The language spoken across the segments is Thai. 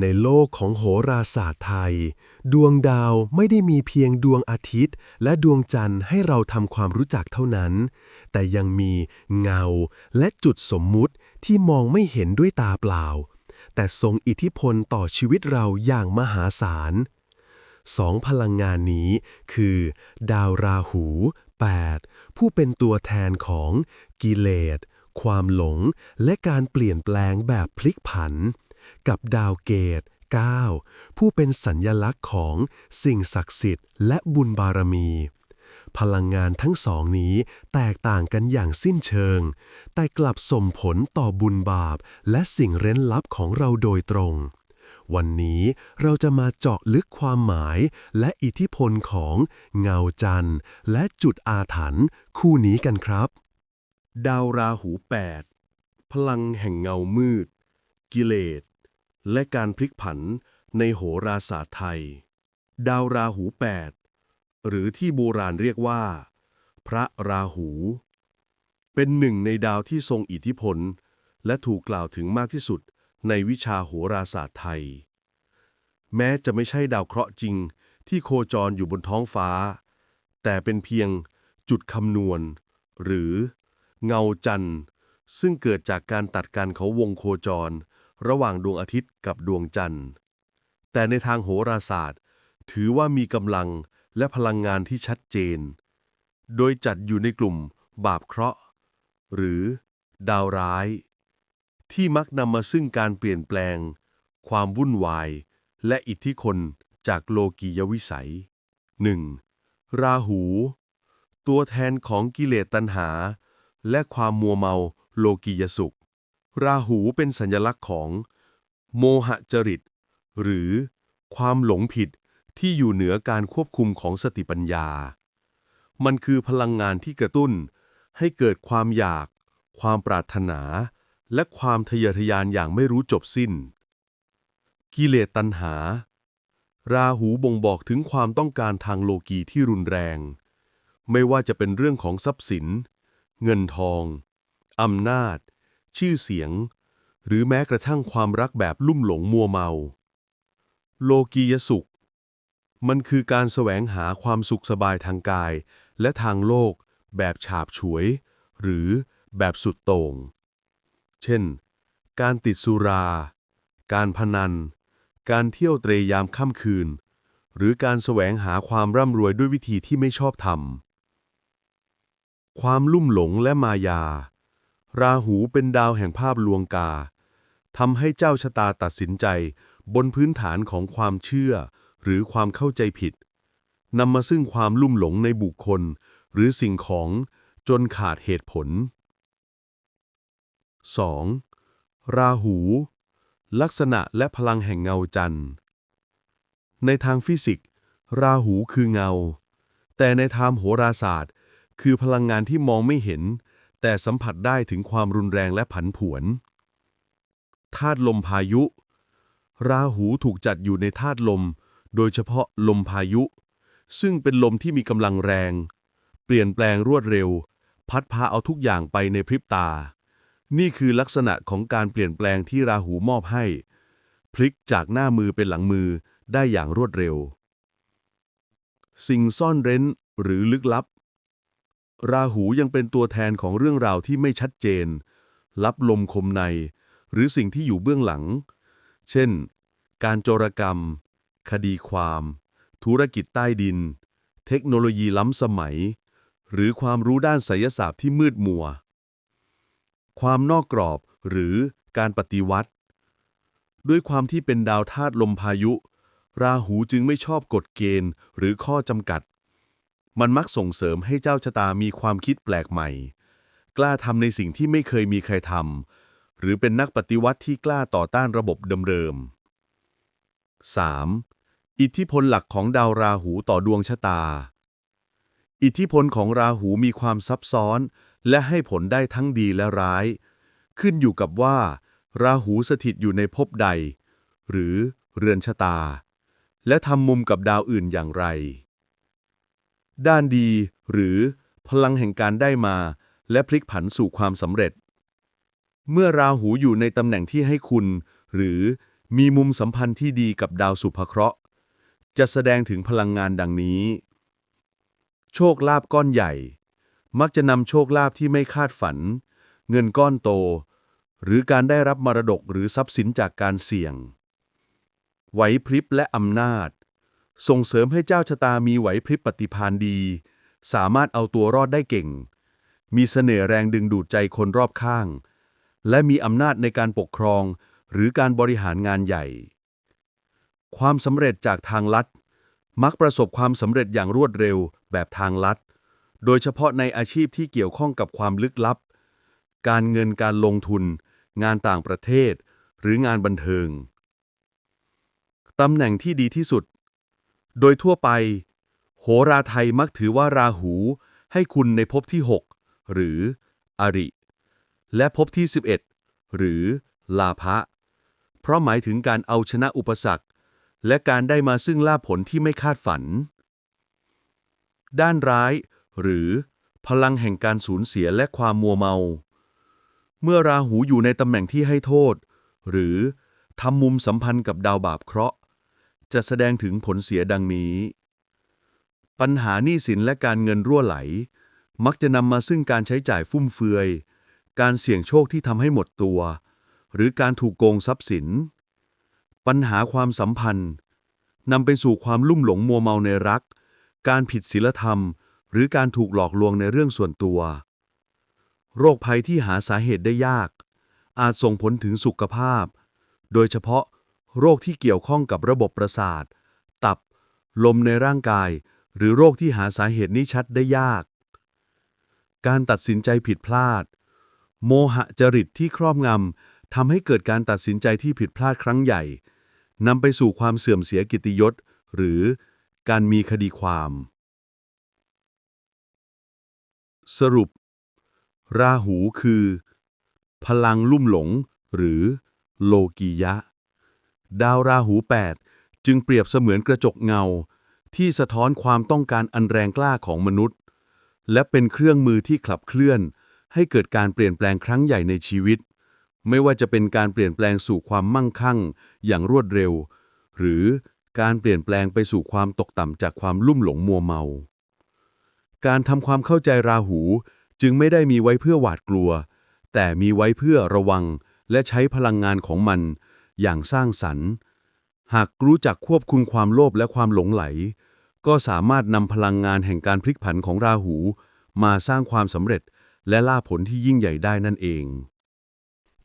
ในโลกของโหราศาสตร์ไทย ดวงดาวไม่ได้มีเพียงดวงอาทิตย์ และดวงจันทร์ให้เราทำความรู้จักเท่านั้น แต่ยังมีเงาและจุดสมมุติที่มองไม่เห็นด้วยตาเปล่า แต่ทรงอิทธิพลต่อชีวิตเราอย่างมหาศาลสองพลังงานนี้คือ ดาวราหู 8 ผู้เป็นตัวแทนของกิเลสความหลง และการเปลี่ยนแปลงแบบพลิกผัน กับดาวเกต 9 ผู้เป็นสัญญลักษณ์ของสิ่งศักดิ์สิทธิ์และบุญบารมี พลังงานทั้งสองนี้แตกต่างกันอย่างสิ้นเชิง แต่กลับส่งผลต่อบุญบาป และสิ่งเร้นลับของเราโดยตรงวันนี้เราจะมาเจาะลึกความหมายและอิทธิพลของเงาจันทร์และจุดอาถรรพ์คู่นี้กันครับ ดาวราหู 8 พลังแห่งเงามืด กิเลส และการพลิกผันในโหราศาสตร์ไทย ดาวราหู 8 หรือที่โบราณเรียกว่า พระราหู เป็นหนึ่งในดาวที่ทรงอิทธิพล และถูกกล่าวถึงมากที่สุดในวิชาโหราศาสตร์ไทย แม้จะไม่ใช่ดาวเคราะห์จริงที่โคจรอยู่บนท้องฟ้า แต่เป็นเพียงจุดคำนวณ หรือเงาจันทร์ซึ่งเกิดจากการตัดกันเขาวงโคจร ระหว่างดวงอาทิตย์กับดวงจันทร์ แต่ในทางโหราศาสตร์ ถือว่ามีกำลังและพลังงานที่ชัดเจน โดยจัดอยู่ในกลุ่มบาปเคราะห์ หรือ ดาวร้าย ที่มักนำมาซึ่งการเปลี่ยนแปลง ความวุ่นวาย และอิทธิคนจากโลกียวิสัย 1. ราหู ตัวแทนของกิเลสตัณหา และความมัวเมาโลกียสุข ราหูเป็นสัญลักษณ์ของ โมหะจริต หรือความหลงผิดที่อยู่เหนือการควบคุมของสติปัญญา มันคือพลังงานที่กระตุ้น ให้เกิดความอยาก ความปรารถนา และความทะเยอทะยานอย่างไม่รู้จบสิ้น กิเลสตัณหา ราหูบ่งบอกถึงความต้องการทางโลกีที่รุนแรง ไม่ว่าจะเป็นเรื่องของทรัพย์สิน เงินทอง อำนาจ ชื่อเสียง หรือแม้กระทั่งความรักแบบลุ่มหลงมัวเมา โลกียสุข มันคือการแสวงหาความสุขสบายทางกาย และทางโลก แบบฉาบฉวย หรือแบบสุดโต่ง เช่น การติดสุรา การพนัน การเที่ยวเตรยามค่ำคืน หรือการแสวงหาความร่ำรวยด้วยวิธีที่ไม่ชอบธรรมความลุ่มหลงและมายา ราหูเป็นดาวแห่งภาพลวงกาทำให้เจ้าชะตาตัดสินใจ บนพื้นฐานของความเชื่อ หรือความเข้าใจผิดนำมาซึ่งความลุ่มหลงในบุคคล หรือสิ่งของจนขาดเหตุผล 2. ราหู ลักษณะและพลังแห่งเงาจันทร์ ในทางฟิสิกส์ ราหูคือเงา แต่ในทางโหราศาสตร์ คือพลังงานที่มองไม่เห็น แต่สัมผัสได้ถึงความรุนแรงและผันผวนธาตุลมพายุ ราหูถูกจัดอยู่ในธาตุลม โดยเฉพาะลมพายุ ซึ่งเป็นลมที่มีกำลังแรง เปลี่ยนแปลงรวดเร็ว พัดพาเอาทุกอย่างไปในพริบตา นี่คือลักษณะของการเปลี่ยนแปลงที่ราหูมอบให้ พลิกจากหน้ามือเป็นหลังมือได้อย่างรวดเร็ว สิ่งซ่อนเร้นหรือลึกลับ ราหูยังเป็นตัวแทนของเรื่องราวที่ไม่ชัดเจน ลับลมคมใน หรือสิ่งที่อยู่เบื้องหลัง เช่น การโจรกรรม คดีความ ธุรกิจใต้ดิน เทคโนโลยีล้ำสมัย หรือความรู้ด้านไสยศาสตร์ที่มืดมัว ความนอกกรอบหรือการปฏิวัติ ด้วยความที่เป็นดาวธาตุลมพายุ ราหูจึงไม่ชอบกฎเกณฑ์หรือข้อจำกัด มันมักส่งเสริมให้เจ้าชะตามีความคิดแปลกใหม่ กล้าทำในสิ่งที่ไม่เคยมีใครทำหรือเป็นนักปฏิวัติที่กล้าต่อต้านระบบเดิมๆ 3. อิทธิพลหลักของดาวราหูต่อดวงชะตา อิทธิพลของราหูมีความซับซ้อน และให้ผลได้ทั้งดีและร้าย ขึ้นอยู่กับว่า ราหูสถิตอยู่ในภพใด หรือเรือนชะตา และทำมุมกับดาวอื่นอย่างไร ด้านดี หรือพลังแห่งการได้มา และพลิกผันสู่ความสำเร็จ เมื่อราหูอยู่ในตำแหน่งที่ให้คุณ หรือมีมุมสัมพันธ์ที่ดีกับดาวสุภเคราะห์ จะแสดงถึงพลังงานดังนี้ โชคลาภก้อนใหญ่ มักจะนำโชคลาภที่ไม่คาดฝัน เงินก้อนโต หรือการได้รับมรดกหรือทรัพย์สินจากการเสี่ยง ไหวพริบและอำนาจ ส่งเสริมให้เจ้าชะตามีไหวพริบปฏิภาณดี สามารถเอาตัวรอดได้เก่ง มีเสน่ห์แรงดึงดูดใจคนรอบข้าง และมีอำนาจในการปกครองหรือการบริหารงานใหญ่ ความสำเร็จจากทางลัด มักประสบความสำเร็จอย่างรวดเร็วแบบทางลัด โดยเฉพาะในอาชีพที่เกี่ยวข้องกับความลึกลับ การเงินการลงทุน งานต่างประเทศ หรืองานบันเทิงตำแหน่งที่ดีที่สุด โดยทั่วไป โหราไทยมักถือว่าราหู ให้คุณในภพที่ 6 หรือ อริ และภพที่ 11 หรือ ลาภะเพราะหมายถึงการเอาชนะอุปสรรค และการได้มาซึ่งลาผลที่ไม่คาดฝัน ด้านร้าย หรือ พลังแห่งการสูญเสียและความมัวเมา เมื่อราหูอยู่ในตำแหน่งที่ให้โทษ หรือทำมุมสัมพันธ์กับดาวบาปเคราะห์ จะแสดงถึงผลเสียดังนี้ ปัญหาหนี้สินและการเงินรั่วไหล มักจะนำมาซึ่งการใช้จ่ายฟุ่มเฟือย การเสี่ยงโชคที่ทำให้หมดตัว หรือการถูกโกงทรัพย์สิน ปัญหาความสัมพันธ์นำไปสู่ความลุ่มหลงมัวเมาในรัก การผิดศีลธรรม หรือการถูกหลอกลวงในเรื่องส่วนตัว โรคภัยที่หาสาเหตุได้ยาก อาจส่งผลถึงสุขภาพ โดยเฉพาะ โรคที่เกี่ยวข้องกับระบบประสาท ตับ ลมในร่างกาย หรือโรคที่หาสาเหตุนี้ชัดได้ยาก การตัดสินใจผิดพลาด โมหะจริตที่ครอบงำทำให้เกิดการตัดสินใจที่ผิดพลาดครั้งใหญ่นำไปสู่ความเสื่อมเสียกิติยศ หรือการมีคดีความ สรุป ราหูคือ พลังลุ่มหลง หรือโลกียะ ดาวราหู 8 จึงเปรียบเสมือนกระจกเงา ที่สะท้อนความต้องการอันแรงกล้าของมนุษย์ และเป็นเครื่องมือที่ขับเคลื่อน ให้เกิดการเปลี่ยนแปลงครั้งใหญ่ในชีวิต ไม่ว่าจะเป็นการเปลี่ยนแปลงสู่ความมั่งคั่ง อย่างรวดเร็ว หรือการเปลี่ยนแปลงไปสู่ความตกต่ำจากความลุ่มหลงมัวเมา การทำความเข้าใจราหูจึงไม่ได้มีไว้เพื่อหวาดกลัว แต่มีไว้เพื่อระวังและใช้พลังงานของมัน อย่างสร้างสรรค์ หากรู้จักควบคุมความโลภและความหลงไหล ก็สามารถนำพลังงานแห่งการพลิกผันของราหู มาสร้างความสำเร็จและล่าผลที่ยิ่งใหญ่ได้นั่นเอง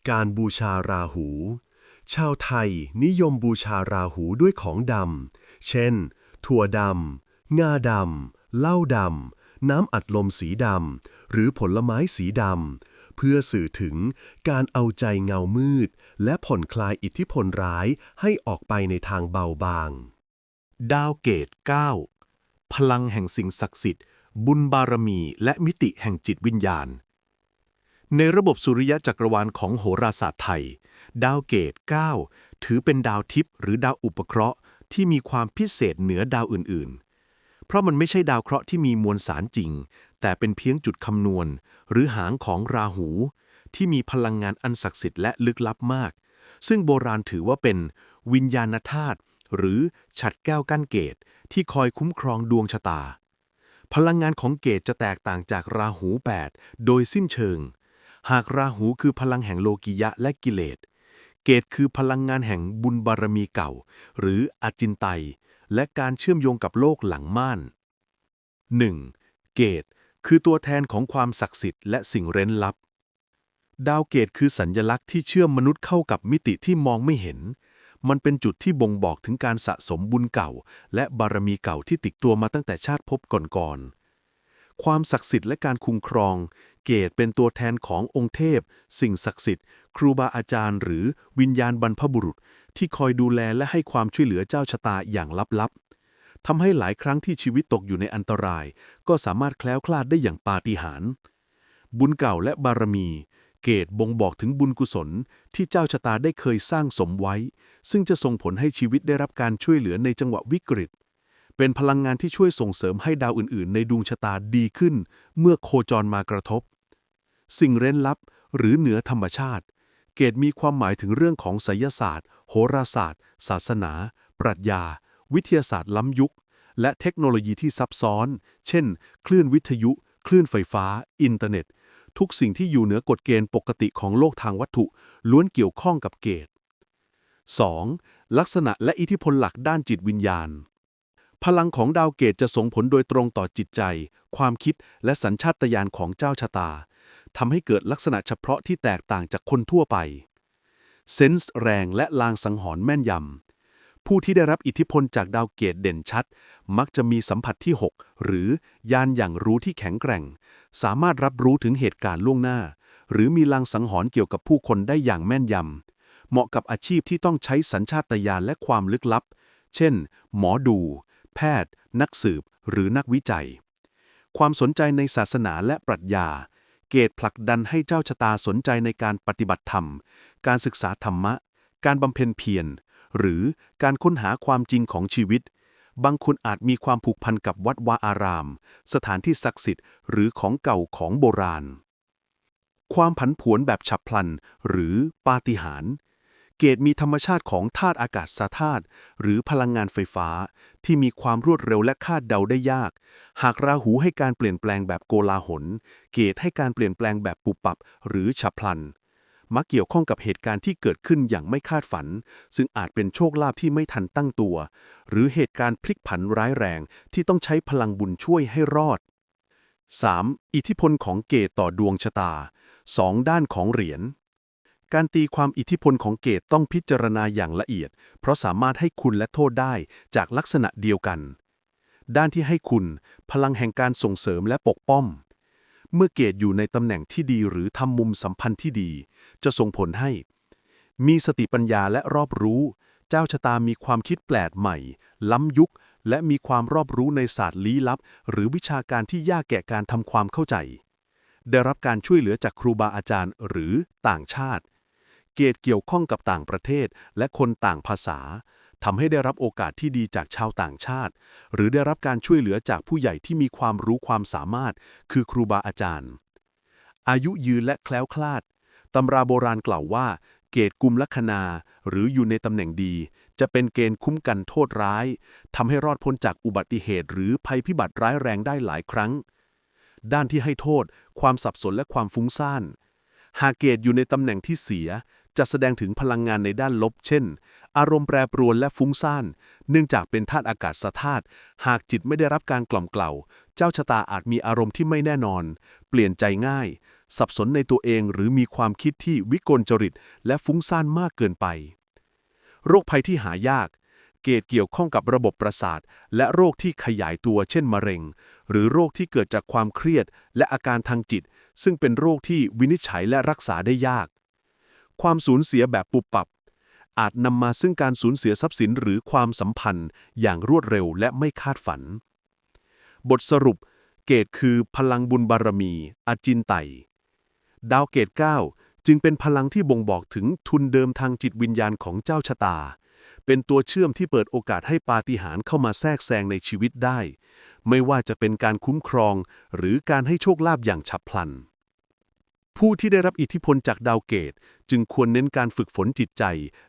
การบูชาราหู ชาวไทยนิยมบูชาราหูด้วยของดำ เช่น ถั่วดำ งาดำ เหล้าดำ น้ำอัดลมสีดำ หรือผลไม้สีดำ เพื่อสื่อถึงการเอาใจเงามืด และผ่อนคลายอิทธิพลร้ายให้ออกไปในทางเบาบาง ดาวเกต 9 พลังแห่งสิ่งศักดิ์สิทธิ์ บุญบารมีและมิติแห่งจิตวิญญาณ ในระบบสุริยะจักรวาลของโหราศาสตร์ไทย ดาวเกต 9 ถือเป็นดาวทิพย์หรือดาวอุปเคราะห์ที่มีความพิเศษเหนือดาวอื่นๆ เพราะมันไม่ใช่ดาวเคราะห์ที่มีมวลสารจริง แต่เป็นเพียงจุดคำนวณ หรือหางของราหู ที่มีพลังงานอันศักดิ์สิทธิ์และลึกลับมาก ซึ่งโบราณถือว่าเป็นวิญญาณธาตุหรือฉัดแก้วกั้นเกตที่คอยคุ้มครองดวงชะตา พลังงานของเกตจะแตกต่างจากราหู 8 โดยสิ้นเชิง หากราหูคือพลังแห่งโลกิยะและกิเลส เกตคือพลังงานแห่งบุญบารมีเก่า หรืออจินไตยและการเชื่อมโยงกับโลกหลังม่าน 1. เกต คือตัวแทนของความศักดิ์สิทธิ์และสิ่งเร้นลับ ดาวเกตคือสัญญลักษณ์ที่เชื่อมมนุษย์เข้ากับมิติที่มองไม่เห็น มันเป็นจุดที่บ่งบอกถึงการสะสมบุญเก่า และบารมีเก่าที่ติดตัวมาตั้งแต่ชาติภพก่อนๆ ความศักดิ์สิทธิ์และการคุ้มครอง เกตเป็นตัวแทนขององค์เทพ สิ่งศักดิ์สิทธิ์ ครูบาอาจารย์ หรือวิญญาณบรรพบุรุษ ที่คอยดูแลและให้ความช่วยเหลือเจ้าชะตาอย่างลับๆ ทำให้หลายครั้งที่ชีวิตตกอยู่ในอันตราย ก็สามารถแคล้วคลาดได้อย่างปาฏิหาริย์บุญเก่าและบารมี เกตบ่งบอกถึงบุญกุศลที่เจ้าชะตาได้เคยสร้างสมไว้ ซึ่งจะส่งผลให้ชีวิตได้รับการช่วยเหลือในจังหวะวิกฤต เป็นพลังงานที่ช่วยส่งเสริมให้ดาวอื่น ๆ ในดวงชะตาดีขึ้น เมื่อโคจรมากระทบ สิ่งเร้นลับ หรือเหนือธรรมชาติ เกตมีความหมายถึงเรื่องของไสยศาสตร์ โหราศาสตร์ ศาสนา ปรัชญา วิทยาศาสตร์ล้ำยุค และเทคโนโลยีที่ซับซ้อน เช่น คลื่นวิทยุ คลื่นไฟฟ้า อินเทอร์เน็ต ทุกสิ่งที่อยู่เหนือกฎเกณฑ์ปกติของโลกทางวัตถุ ล้วนเกี่ยวข้องกับเกต 2. ลักษณะและอิทธิพลหลักด้านจิตวิญญาณ พลังของดาวเกตจะส่งผลโดยตรงต่อจิตใจ ความคิดและสัญชาตญาณของเจ้าชะตาทำให้เกิดลักษณะเฉพาะที่แตกต่างจากคนทั่วไป เซนส์แรงและลางสังหรณ์แม่นยำ ผู้ที่ได้รับอิทธิพลจากดาวเกตเด่นชัด มักจะมีสัมผัสที่ 6 หรือยานอย่างรู้ที่แข็งแกร่ง สามารถรับรู้ถึงเหตุการณ์ล่วงหน้า หรือมีลางสังหรณ์เกี่ยวกับผู้คนได้อย่างแม่นยำ เหมาะกับอาชีพที่ต้องใช้สัญชาตญาณและความลึกลับ เช่น หมอดู แพทย์ นักสืบ หรือนักวิจัย ความสนใจในศาสนาและปรัชญา เกตผลักดันให้เจ้าชะตาสนใจในการปฏิบัติธรรม การศึกษาธรรมะ การบำเพ็ญเพียร หรือการค้นหาความจริงของชีวิต บางคนอาจมีความผูกพันกับวัดวาอาราม สถานที่ศักดิ์สิทธิ์ หรือของเก่าของโบราณ ความผันผวนแบบฉับพลัน หรือปาฏิหาริย์เกตมีธรรมชาติของธาตุอากาศธาตุหรือพลังงานไฟฟ้า ที่มีความรวดเร็วและคาดเดาได้ยาก หากราหูให้การเปลี่ยนแปลงแบบโกลาหล เกตให้การเปลี่ยนแปลงแบบปุบปับ หรือฉับพลัน มักเกี่ยวข้องกับเหตุการณ์ที่เกิดขึ้นอย่างไม่คาดฝัน ซึ่งอาจเป็นโชคลาภที่ไม่ทันตั้งตัว หรือเหตุการณ์พลิกผันร้ายแรงที่ต้องใช้พลังบุญช่วยให้รอด 3. อิทธิพลของเกตต่อดวงชะตา2ด้านของเหรียญการตีความอิทธิพลของเกตต้องพิจารณาอย่างละเอียด เพราะสามารถให้คุณและโทษได้จากลักษณะเดียวกัน ด้านที่ให้คุณ พลังแห่งการส่งเสริมและปกป้อง เมื่อเกตอยู่ในตำแหน่งที่ดีหรือทำมุมสัมพันธ์ที่ดี จะส่งผลให้ มีสติปัญญาและรอบรู้ เจ้าชะตามีความคิดแปลกใหม่ ล้ำยุค และมีความรอบรู้ในศาสตร์ลี้ลับ หรือวิชาการที่ยากแก่การทำความเข้าใจ ได้รับการช่วยเหลือจากครูบาอาจารย์หรือต่างชาติ เกตเกี่ยวข้องกับต่างประเทศและคนต่างภาษา ทำให้ได้รับโอกาสที่ดีจากชาวต่างชาติ หรือได้รับการช่วยเหลือจากผู้ใหญ่ที่มีความรู้ความสามารถ คือครูบาอาจารย์ อายุยืนและแคล้วคลาดตำราโบราณกล่าวว่า เกตกุมลัคนา หรืออยู่ในตำแหน่งดี จะเป็นเกณฑ์คุ้มกันโทษร้ายทำให้รอดพ้นจากอุบัติเหตุ หรือภัยพิบัติร้ายแรงได้หลายครั้ง ด้านที่ให้โทษ ความสับสนและความฟุ้งซ่านหากเกตอยู่ในตำแหน่งที่เสีย จะแสดงถึงพลังงานในด้านลบ เช่น อารมณ์แปรปรวนและฟุ้งซ่าน เนื่องจากเป็นธาตุอากาศธาตุหากจิตไม่ได้รับการกล่อมเกลาเจ้าชะตาอาจมีอารมณ์ที่ไม่แน่นอน เปลี่ยนใจง่าย สับสนในตัวเองหรือมีความคิดที่วิกลจริต และฟุ้งซ่านมากเกินไป โรคภัยที่หายาก เกตเกี่ยวข้องกับระบบประสาท และโรคที่ขยายตัวเช่นมะเร็ง หรือโรคที่เกิดจากความเครียดและอาการทางจิต ซึ่งเป็นโรคที่วินิจฉัยและรักษาได้ยาก ความสูญเสียแบบปุบปับ อาจนำมาซึ่งการสูญเสียทรัพย์สินหรือความสัมพันธ์อย่างรวดเร็วและไม่คาดฝัน บทสรุป เกตคือพลังบุญบารมี อาจินไต ดาวเกต 9 จึงเป็นพลังที่บ่งบอกถึงทุนเดิมทางจิตวิญญาณของเจ้าชะตา เป็นตัวเชื่อมที่เปิดโอกาสให้ปาฏิหาริย์เข้ามาแทรกแซงในชีวิตได้ ไม่ว่าจะเป็นการคุ้มครอง หรือการให้โชคลาภอย่างฉับพลัน ผู้ที่ได้รับอิทธิพลจากดาวเกต จึงควรเน้นการฝึกฝนจิตใจ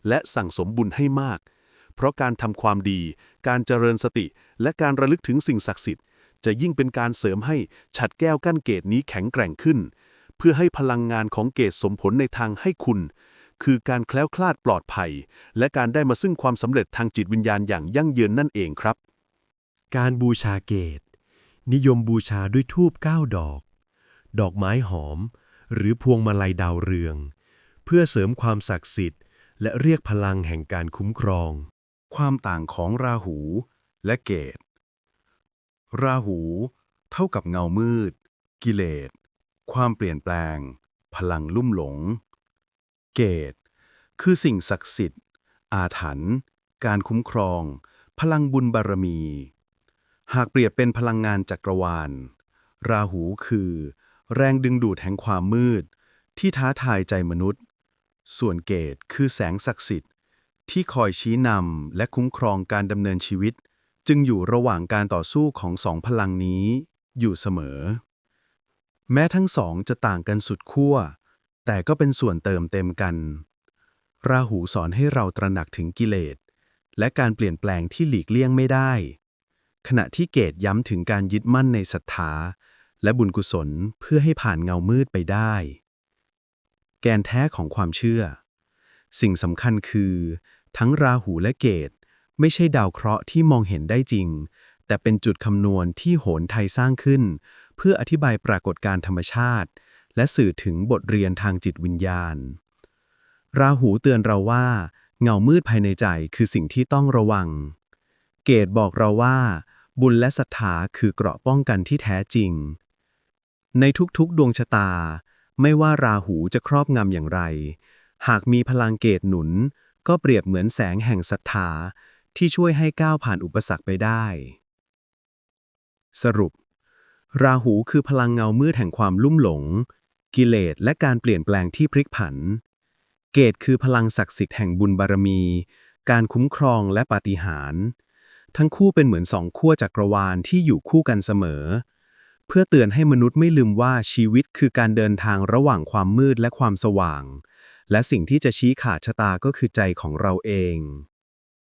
และสั่งสมบุญให้มาก เพราะการทำความดี การเจริญสติ และการระลึกถึงสิ่งศักดิ์สิทธิ์ จะยิ่งเป็นการเสริมให้ฉัดแก้วกั้นเกตนี้แข็งแกร่งขึ้น เพื่อให้พลังงานของเกตสมผลในทางให้คุณ คือการแคล้วคลาดปลอดภัย และการได้มาซึ่งความสำเร็จทางจิตวิญญาณอย่างยั่งยืนนั่นเองครับ การบูชาเกต นิยมบูชาด้วยธูปเก้าดอก ดอกไม้หอม หรือพวงมาลัยดาวเรือง เพื่อเสริมความศักดิ์สิทธิ์ และเรียกพลังแห่งการคุ้มครอง ความต่างของราหูและเกต ราหู เท่ากับเงามืด กิเลส ความเปลี่ยนแปลง พลังลุ่มหลง เกต คือสิ่งศักดิ์สิทธิ์ อาถรรพ์การคุ้มครอง พลังบุญบารมี หากเปรียบเป็นพลังงานจักรวาล ราหูคือ แรงดึงดูดแห่งความมืด ที่ท้าทายใจมนุษย์ ส่วนเกตคือแสงศักดิ์สิทธิ์ ที่คอยชี้นำและคุ้มครองการดำเนินชีวิต จึงอยู่ระหว่างการต่อสู้ของสองพลังนี้ อยู่เสมอ แม้ทั้งสองจะต่างกันสุดขั้ว แต่ก็เป็นส่วนเติมเต็มกัน ราหูสอนให้เราตระหนักถึงกิเลสและการเปลี่ยนแปลงที่หลีกเลี่ยงไม่ได้ ขณะที่เกตย้ำถึงการยึดมั่นในศรัทธา และบุญกุศลเพื่อให้ผ่านเงามืดไปได้ แกนแท้ของความเชื่อ สิ่งสำคัญคือ ทั้งราหูและเกตไม่ใช่ดาวเคราะห์ที่มองเห็นได้จริง แต่เป็นจุดคำนวณที่โหนไทยสร้างขึ้น เพื่ออธิบายปรากฏการธรรมชาติ และสื่อถึงบทเรียนทางจิตวิญญาณ ราหูเตือนเราว่า เงามืดภายในใจคือสิ่งที่ต้องระวัง เกตบอกเราว่า บุญและศรัทธาคือเกราะป้องกันที่แท้จริง ในทุกๆ ดวงชะตา ไม่ว่าราหูจะครอบงำอย่างไร หากมีพลังเกตหนุน ก็เปรียบเหมือนแสงแห่งศรัทธาที่ช่วยให้ก้าวผ่านอุปสรรคไปได้ สรุป ราหูคือพลังเงามืดแห่งความลุ่มหลง กิเลสและการเปลี่ยนแปลงที่พลิกผัน เกตคือพลังศักดิ์สิทธิ์แห่งบุญบารมี การคุ้มครองและปาฏิหาริย์ทั้งคู่เป็นเหมือนสองขั้วจักรวาลที่อยู่คู่กันเสมอ เพื่อเตือนให้มนุษย์ไม่ลืมว่าชีวิตคือการเดินทางระหว่างความมืดและความสว่าง และสิ่งที่จะชี้ขาดชะตาก็คือใจของเราเอง